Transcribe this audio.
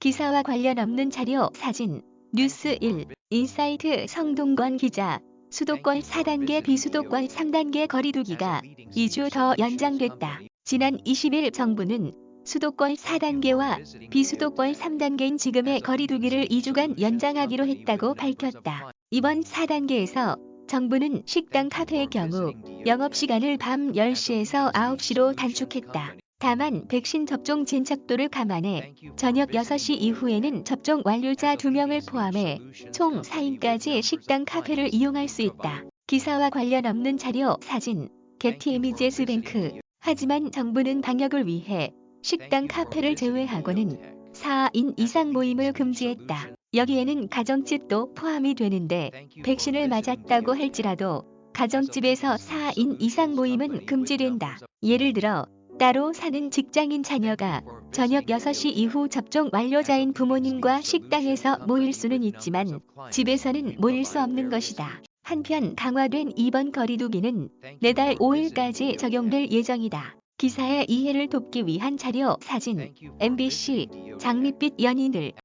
기사와 관련 없는 자료 사진 뉴스 1 인사이트 성동권 기자 수도권 4단계 비수도권 3단계 거리두기가 2주 더 연장됐다. 지난 20일 정부는 수도권 4단계와 비수도권 3단계인 지금의 거리두기를 2주간 연장하기로 했다고 밝혔다. 이번 4단계에서 정부는 식당 카페의 경우 영업시간을 밤 10시에서 9시로 단축했다. 다만 백신 접종 진척도를 감안해 저녁 6시 이후에는 접종 완료자 2명을 포함해 총 4인까지 식당 카페를 이용할 수 있다. 기사와 관련 없는 자료 사진 게티 이미지스 뱅크. 하지만 정부는 방역을 위해 식당 카페를 제외하고는 4인 이상 모임을 금지했다. 여기에는 가정집도 포함이 되는데 백신을 맞았다고 할지라도 가정집에서 4인 이상 모임은 금지된다. 예를 들어 따로 사는 직장인 자녀가 저녁 6시 이후 접종 완료자인 부모님과 식당에서 모일 수는 있지만 집에서는 모일 수 없는 것이다. 한편 강화된 이번 거리두기는 내달 5일까지 적용될 예정이다. 기사의 이해를 돕기 위한 자료 사진 MBC 장밋빛 연인들